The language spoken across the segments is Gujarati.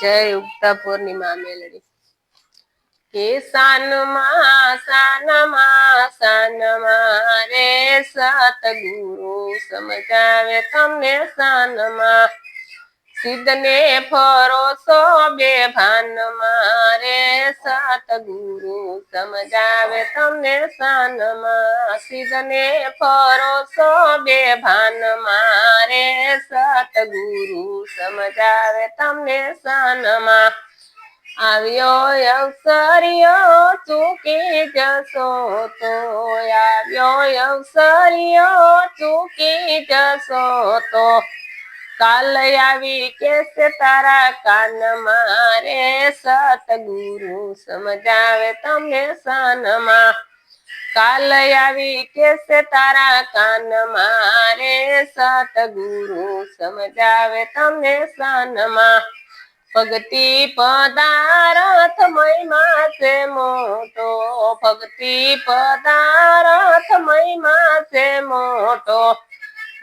જય ઉગતા પૂર્ણિમા મેલડી કે સાનમાં સાનમાં સાનમાં રે સતગુરુ સમજાવે તમને સાનમાં સિદ્ધને ફરોસો બે ભાન મારે સાત સતગુરુ સમજાવે તમને સાનમાં. સિદ્ધને ફરોસો બે ભાન મારે સાત સતગુરુ સમજાવે તમને સાનમાં. આવ્યો અવસરિયો ચૂકી જશો તો આવ્યો અવસરિયો ચૂકી જશો તો કાલ આવી કેસે તારા કાન મારે સતગુરુ સમજાવે તમે સનમાં કાલ આવી કેસે તારા કાન મારે સતગુરુ સમજાવે તમે સનમાં ભક્તિ પદારથ મહિમા છે મોટો, ભક્તિ પદારથ મહિમા છે મોટો.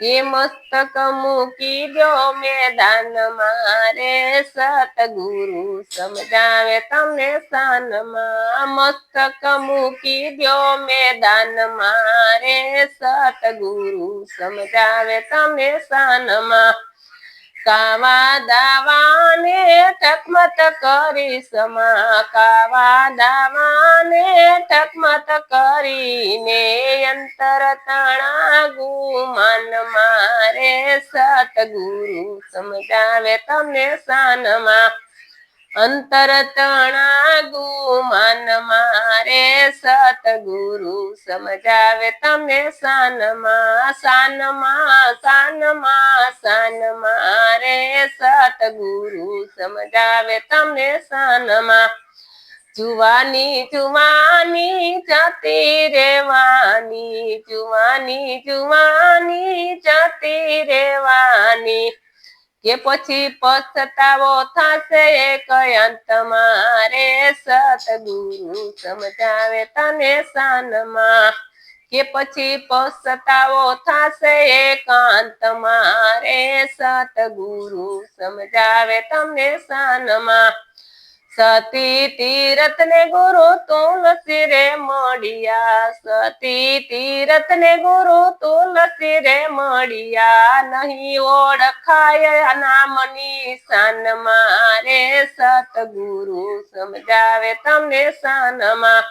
એ મસ્તક મૂકી દો મેદાન મારે સતગુરુ સમજાવે તમને સાનમાં. મસ્તક મૂકી દો મેદાન મારે સતગુરુ સમજાવે તમને સાનમાં. કાવા દાવાને ટકમત કરી સમા કાવા દાવાને ટકમત કરીને અંતર તણા ગુમાન મારે સતગુરુ સમજાવે તમને સાનમાં. અંતર તણા ગુમાન મારે સતગુરુ સમજાવે તમને સાનમાં. સાનમાં સાનમાં સાનમાં રે સતગુરુ સમજાવે તમને સાનમાં. જુવાની જુવાની જતી રેવાની જુવાની જુવાની જતી રેવાની કે પછી પસ્તાવો થશે એક અંત મારે સતગુરુ સમજાવે તને સાનમાં. કે પછી પસ્તાવો થશે એકાંત મારે સતગુરુ સમજાવે તમને સાનમાં. સતી તીરથ ને ગુરુ તુલસી રે મળિયા. સતી તીરથ ને ગુરુ તુલસી રે મળિયા. નહીં ઓળખાય નામની શાન મારે. સતગુરુ સમજાવે તમને શાનમાં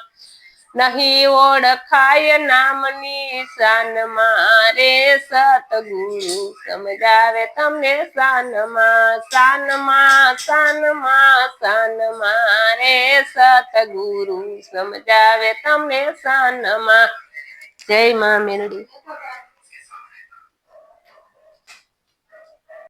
નહીં ઓળખાય નામની શાન મારે સતગુરુ સમજાવે તમને શાનમાં શાનમાં શાનમાં શાન મારે સતગુરુ સમજાવે તમને શાનમાં જય મા મેરડી